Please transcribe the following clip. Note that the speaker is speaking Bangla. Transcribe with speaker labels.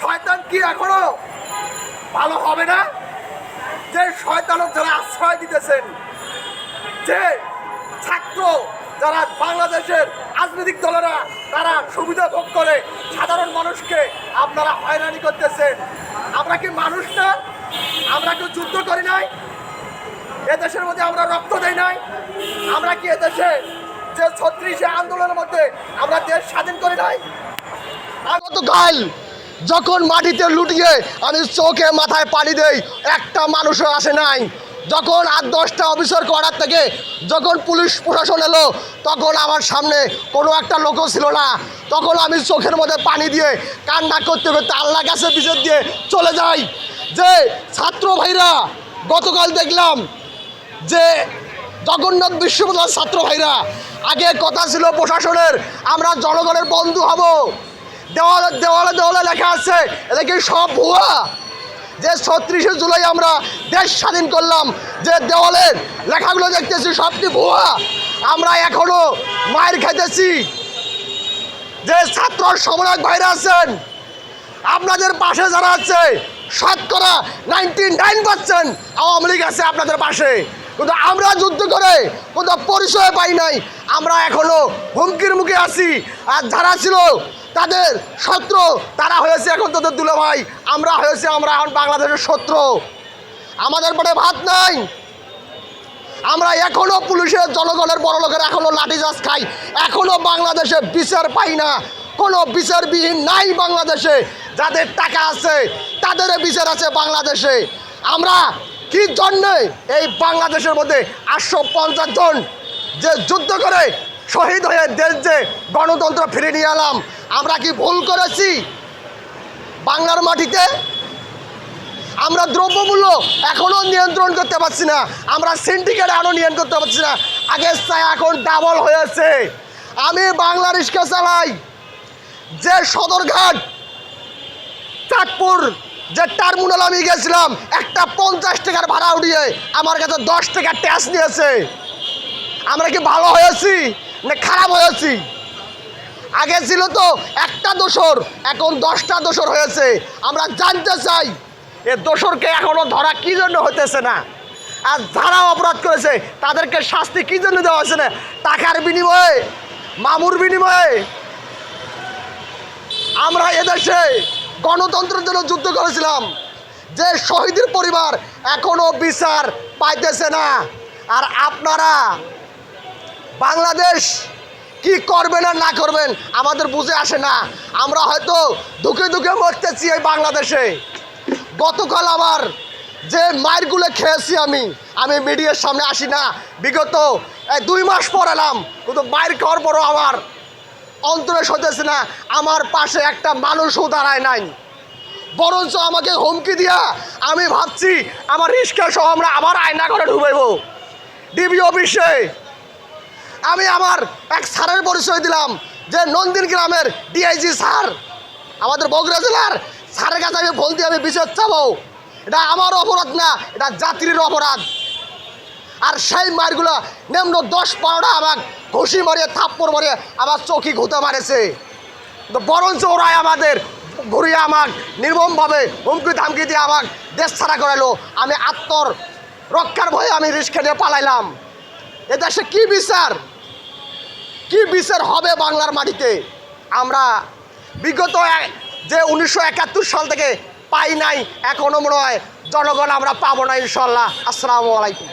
Speaker 1: শয়তান কি এখনও? ভালো হবে না? যে শয়তানক যারা আশ্রয় দিতেছেন, যে ছাত্র যারা বাংলাদেশের রাজনৈতিক দলেরা তারা সুবিধা ভোগ করে, সাধারণ মানুষকে আপনারা হয়রানি করতেছেন। আমরা কি মানুষ না? আমরা কেউ যুদ্ধ করি নাই? এদেশের মধ্যে আমরা রক্ত দেই নাই? আমরা কি এদেশে যে ছত্রিশে আন্দোলনের মধ্যে আমরা দেশ স্বাধীন করি নাই? গতকাল যখন মাটিতে লুটিয়ে আমি চোখে মাথায় পানি দেই, একটা মানুষও আসে নাই। যখন আট দশটা অফিসার করার থেকে যখন পুলিশ প্রশাসন এলো, তখন আমার সামনে কোনো একটা লোকও ছিল না। তখন আমি চোখের মধ্যে পানি দিয়ে কান্না করতে করতে আল্লাহ কাছে বিচার দিয়ে চলে যাই। যে ছাত্র ভাইরা, গতকাল দেখলাম যে জগন্নাথ বিশ্ববিদ্যালয়ের ছাত্র ভাইরা, আগে কথা ছিল প্রশাসনের, আমরা জনগণের বন্ধু হব। দেওয়ালে দেওয়ালে দেওয়ালে লেখা আছে, এটা কি সব ভুয়া? যে ছত্রিশে জুলাই আমরা দেশ স্বাধীন করলাম, যে দেওয়ালের লেখাগুলো দেখতেছি সবটি ভুয়া? আমরা এখনও মায়ের খেতেছি যে ছাত্র সমরাক বাইরে আছেন, আপনাদের পাশে যারা আছে, শতকরা ninety nine percent Awami League আছে আপনাদের পাশে। কিন্তু আমরা যুদ্ধ করে কোনো পরিচয় পাই নাই, আমরা এখনও হুমকির মুখে আছি। আর যারা ছিল তাদের শত্রু, তারা হয়েছে এখন তোদের দুলো ভাই আমরা হয়েছে, আমরা এখন বাংলাদেশের শত্রু। আমাদের পেটে ভাত নাই। আমরা এখনও পুলিশের জনগণের বড় লোকের এখনও লাঠিচার্জ খাই। এখনও বাংলাদেশে বিচার পাই না। কোনো বিচারবিহীন নাই বাংলাদেশে। যাদের টাকা আছে তাদের বিচার আছে বাংলাদেশে। আমরা কি জন্যে এই বাংলাদেশের মধ্যে আটশো পঞ্চাশ জন যে যুদ্ধ করে শহীদ হয়ে দেশ যে গণতন্ত্র ফিরে নিয়ে এলাম, আমরা কি ভুল করেছি? বাংলার মাটিতে আমরা দ্রব্যমূল্য এখনও নিয়ন্ত্রণ করতে পারছি না, আমরা সিন্ডিকেট এখনও নিয়ন্ত্রণ করতে পারছি না। আগের চাই এখন ডাবল হয়েছে। আমি বাংলা রিক্সা চালাই। যে সদরঘাট, চাঁদপুর, যে টার্মিনাল আমি গেছিলাম, একটা পঞ্চাশ টাকার ভাড়া উঠিয়ে আমার কাছে দশ টাকার ট্যাক্স নিয়েছে। আমরা কি ভালো হয়েছি? না খারাপ হয়েছি আগে ছিল তো একটা দোসর এখন দশটা দোসর হয়েছে। আমরা জানতে চাই, এ দোসরকে এখনও ধরা কি জন্য হতেছে না? আর যারা অপরাধ করেছে, তাদেরকে শাস্তি কি জন্য দেওয়া হয়েছে না? টাকার বিনিময়ে, মামুর বিনিময়ে। আমরা এদেশে গণতন্ত্রের জন্য যুদ্ধ করেছিলাম, যে শহীদের পরিবার এখনও বিচার পাইতেছে না। আর আপনারা বাংলাদেশ কি করবেন আর না করবেন আমাদের বুঝে আসে না। আমরা হয়তো দুঃখে দুঃখে মরতেছি এই বাংলাদেশে। গতকাল আমার যে মায়েরগুলো খেয়েছি আমি আমি মিডিয়ার সামনে আসি না। বিগত দুই মাস পর এলাম, কিন্তু মায়ের খাওয়ার পরও আমার অন্তরে সতেছে না। আমার পাশে একটা মানুষও দাঁড়ায় নাই। বরঞ্চ আমাকে হুমকি দিয়া আমি ভাবছি, আমার রিস্কা সহ আমরা আবার আয়না করে ঢুকাইব। ডিবি অফিসে আমি আমার এক স্যারের পরিচয় দিলাম যে নন্দিন গ্রামের ডিআইজি স্যার। আমাদের বগুড়া জেলার স্যারের কাছে আমি ফোন দিয়ে আমি বিচার চাবো। এটা আমার অপরাধ না, এটা জাতির অপরাধ। আর সেই মারগুলো নিম্ন দশ বারোটা আমার ঘুষি মারিয়ে, থাপ্পড় মারিয়ে আমার চোখি ঘুতে মারেছে। বরঞ্চ ওরাই আমাদের ঘুরিয়ে আমাক নির্মমভাবে হুমকি ধামকি দিয়ে আমাক দেশ ছাড়া করাইলো আমি আত্মর রক্ষার ভয়ে আমি রিস্কা নিয়ে পালাইলাম। এদেশে কী বিচার? কি বিচার হবে বাংলার মাটিতে? আমরা বিগত যে উনিশশো একাত্তর সাল থেকে পাই নাই, এখনও মনে হয় জনগণ আমরা পাবো না ইনশাল্লাহ। আসসালামু আলাইকুম।